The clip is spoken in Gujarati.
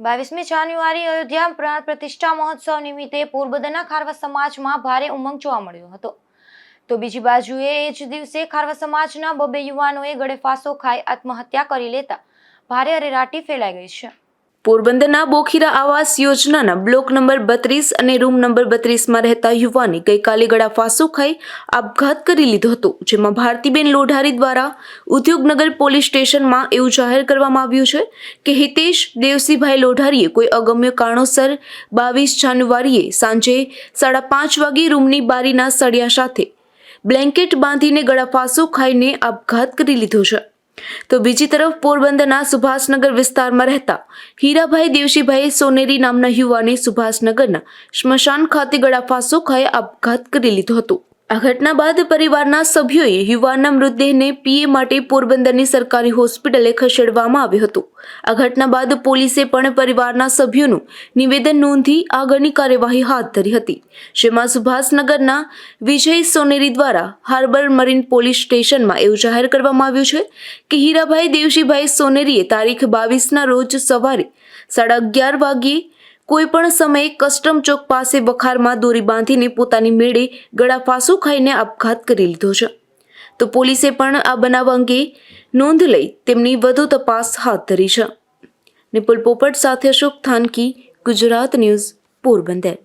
બાવીસમી જાન્યુઆરી અયોધ્યા પ્રાણ પ્રતિષ્ઠા મહોત્સવ નિમિત્તે પોરબંદરના ખારવા સમાજમાં ભારે ઉમંગ જોવા મળ્યો હતો. તો બીજી બાજુએ એ જ દિવસે ખારવા સમાજના બબે યુવાનોએ ગળેફાંસો ખાઈ આત્મહત્યા કરી લેતા ભારે અરેરાટી ફેલાઈ ગઈ છે. પોરબંદરના બોખીરા આવાસ યોજનાના બ્લોક નંબર બત્રીસ અને રૂમ નંબર બત્રીસમાં રહેતા યુવાને ગઈકાલે ગળા ફાંસો ખાઈ આપઘાત કરી લીધો હતો, જેમાં ભારતીબેન લોઢારી દ્વારા ઉદ્યોગનગર પોલીસ સ્ટેશનમાં એવું જાહેર કરવામાં આવ્યું છે કે હિતેશ દેવસીભાઈ લોઢારીએ કોઈ અગમ્ય કારણોસર બાવીસ જાન્યુઆરીએ સાંજે સાડા પાંચ વાગે રૂમની બારીના સળિયા સાથે બ્લેન્કેટ બાંધીને ગળા ફાંસો ખાઈને આપઘાત કરી લીધો છે. તો બીજી તરફ પોરબંદરના સુભાષનગર વિસ્તારમાં રહેતા હીરાભાઈ દેવશીભાઈ સોનેરી નામના યુવાને સુભાષનગરના સ્મશાન ખાતે ગળા ફાંસો ખાઈ આપઘાત કરી લીધો હતો. આ ઘટના બાદ પરિવારના સભ્યોએ યુવાનના મૃતદેહને પીએ માટે પોરબંદરની સરકારી હોસ્પિટલે ખસેડવામાં આવ્યો હતો. આ ઘટના બાદ પોલીસે પણ પરિવારના સભ્યોનું નિવેદન નોંધી આગળની કાર્યવાહી હાથ ધરી હતી. જેમાં સુભાષનગરના વિજય સોનેરી દ્વારા હાર્બર મરીન પોલીસ સ્ટેશનમાં એવું જાહેર કરવામાં આવ્યું છે કે હીરાભાઈ દેવશીભાઈ સોનેરીએ તારીખ બાવીસના રોજ સવારે સાડા અગિયાર વાગ્યે કોઈ પણ સમયે કસ્ટમ ચોક પાસે બખારમાં દોરી બાંધીને પોતાની મેળે ગળા ફાંસો ખાઈને આપઘાત કરી લીધો છે. તો પોલીસે પણ આ બનાવ અંગે નોંધ લઈ તેમની વધુ તપાસ હાથ ધરી છે. નિપુલ પોપટ સાથે અશોક થાનકી, ગુજરાત ન્યૂઝ, પોરબંદર.